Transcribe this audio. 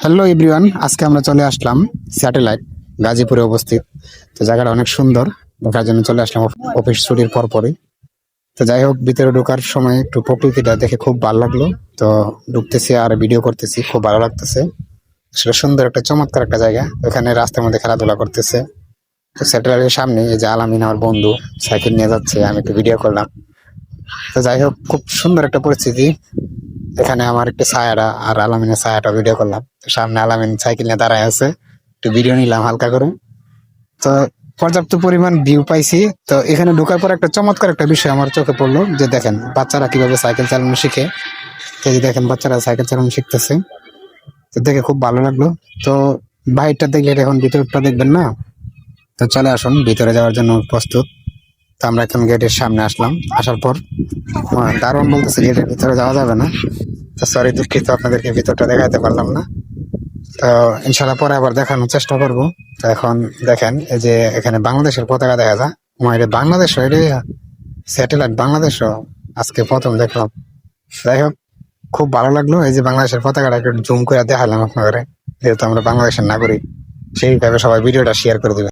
Hello everyone আজকে আমরা চলে আসলাম স্যাটেলাইট গাজীপুরে অবস্থিত। তো জায়গাটা অনেক সুন্দর। দেখার জন্য চলে আসলাম অফিস ছুটির পর পরই তো যাই হোক, ভিতরে ঢোকার সময় একটু প্রকৃতিটা দেখে খুব ভালো লাগল। তো ঢুকতেছি আর ভিডিও করতেছি, খুব ভালো লাগতেছে। সেটা সুন্দর একটা, চমৎকার একটা জায়গা। ওখানে রাস্তার মধ্যে খেলাধুলা করতেছে। তো স্যাটেলাইটের সামনে এই যে আলামিন আমার বন্ধু, সাইকেল নিয়ে যাচ্ছে, আমি একটু ভিডিও করলাম। তো যাই হোক, খুব সুন্দর একটা পরিস্থিতি। এখানে আমার একটু ছায়াটা আর আলামিনের ছায়াটা ভিডিও করলাম। সামনে আলামিন সাইকেল নিয়ে দাঁড়ায় আছে। একটু ভিডিও নিলাম হালকা করে। তো পর্যাপ্ত পরিমাণ ভিউ পাইছি। তো এখানে ঢোকার পর একটা চমৎকার একটা বিষয় আমার চোখে পড়ল যে দেখেন, বাচ্চারা কীভাবে সাইকেল চালানো শিখে। এই দেখেন, বাচ্চারা সাইকেল চালানো শিখতেছে। তো দেখে খুব ভালো লাগল। তো বাইরটা দেখলে এখন ভিতরটা দেখবেন না? তো চলে আসুন, ভিতরে যাওয়ার জন্য প্রস্তুত। তো আমরা এখন গেটের সামনে আসলাম। আসার পর দারোয়ান বলতেছে গেটের ভিতরে যাওয়া যাবে না। তো সরি দুঃখিত, আপনাদেরকে ভিতরটা দেখাতে পারলাম না। তো ইনশাল্লাহ পরে আবার দেখানোর চেষ্টা করব। তো এখন দেখেন, এই যে এখানে বাংলাদেশের পতাকা দেখা যায়। এটা বাংলাদেশ এটা স্যাটেলাইট বাংলাদেশ আজকে প্রথম দেখলাম। যাই হোক, খুব ভালো লাগল এই যে বাংলাদেশের পতাকাটা একটু জুম করে দেখালাম আপনাদের। যেহেতু আমরা বাংলাদেশের নাগরিক, সেইভাবে সবাই ভিডিওটা শেয়ার করে দিবেন।